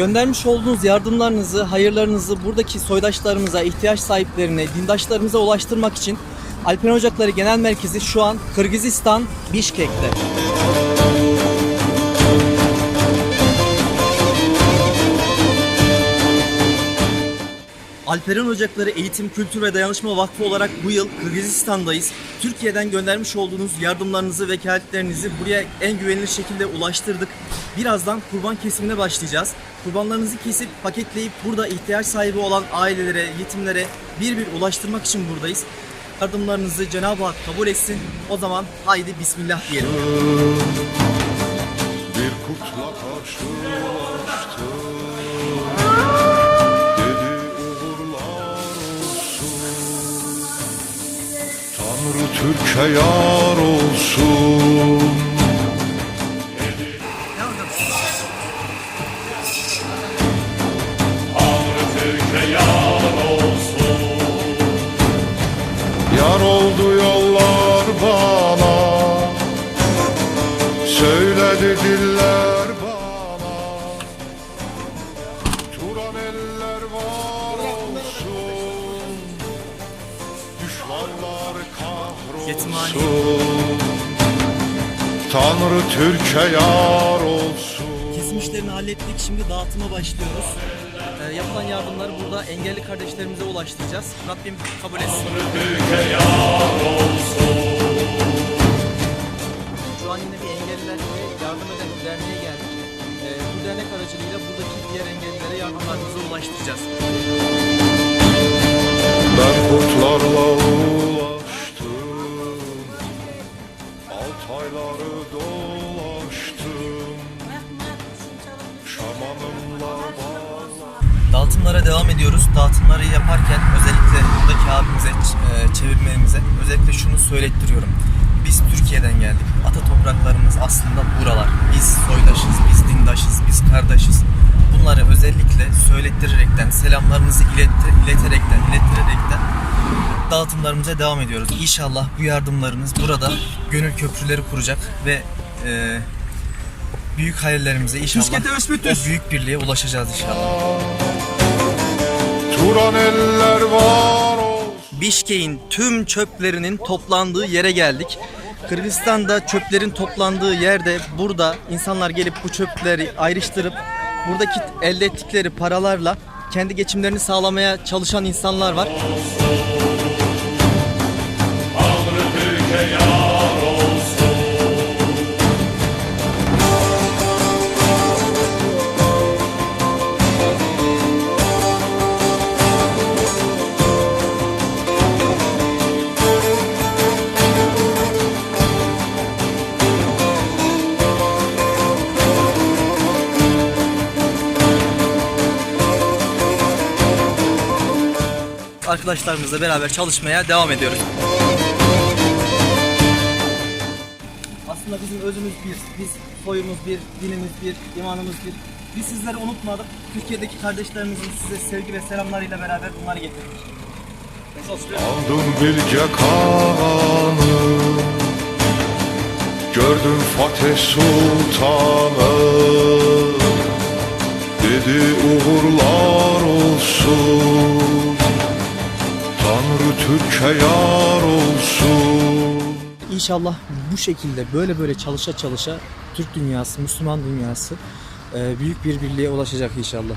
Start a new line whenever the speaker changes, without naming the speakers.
Göndermiş olduğunuz yardımlarınızı, hayırlarınızı buradaki soydaşlarımıza, ihtiyaç sahiplerine, dindaşlarımıza ulaştırmak için Alpen Ocakları Genel Merkezi şu an Kırgızistan, Bişkek'te. Alperen Ocakları Eğitim, Kültür ve Dayanışma Vakfı olarak bu yıl Kırgızistan'dayız. Türkiye'den göndermiş olduğunuz yardımlarınızı, vekaletlerinizi buraya en güvenilir şekilde ulaştırdık. Birazdan kurban kesimine başlayacağız. Kurbanlarınızı kesip paketleyip burada ihtiyaç sahibi olan ailelere, yetimlere bir bir ulaştırmak için buradayız. Yardımlarınızı Cenab-ı Hak kabul etsin. O zaman haydi Bismillah diyelim.
Bir kurtla karşılaştım Tanrı Türk'e yar olsun. Yar oldu yollar bana. Söyledi diller Kahrolsun Tanrı Türk'e yar olsun
Kesim işlerini hallettik. Şimdi dağıtıma başlıyoruz. Ee, yapılan yardımları burada engelli kardeşlerimize ulaştıracağız. Rabbim kabul etsin. Şu an yine bir engellilere yardım eden bir derneğe geldik. Ee, bu dernek aracılığıyla buradaki diğer engellilere yardımlarımızı ulaştıracağız.
Ben kurtlarla
Dağıtımlara devam ediyoruz. Dağıtımları yaparken özellikle buradaki abimize, e, çevirmenimize özellikle şunu söylettiriyorum. Biz Türkiye'den geldik. Ata topraklarımız aslında buralar. Biz soydaşız, biz dindaşız, biz kardeşiz. Bunları özellikle söylettirerekten, selamlarımızı iletti, ileterekten, ilettirerekten dağıtımlarımıza devam ediyoruz. İnşallah bu yardımlarımız burada gönül köprüleri kuracak ve e, büyük hayallerimize inşallah o büyük birliğe ulaşacağız inşallah.
Turan eller var
Bişkek'in tüm çöplerinin toplandığı yere geldik. Kırgızistan'da çöplerin toplandığı yerde burada insanlar gelip bu çöpleri ayrıştırıp buradaki elde ettikleri paralarla kendi geçimlerini sağlamaya çalışan insanlar var. Arkadaşlarımızla beraber çalışmaya devam ediyoruz. Aslında bizim özümüz bir, biz soyumuz bir, dinimiz bir, imanımız bir. Biz sizleri unutmadık. Türkiye'deki kardeşlerimizin size sevgi ve selamlarıyla beraber bunları getirdik.
Aldım bilge kanı Gördüm Fatih Sultan'ı Dedi uğurlar olsun Türk'e yar olsun
İnşallah bu şekilde böyle böyle çalışa çalışa Türk dünyası, Müslüman dünyası e, büyük bir birliğe ulaşacak inşallah.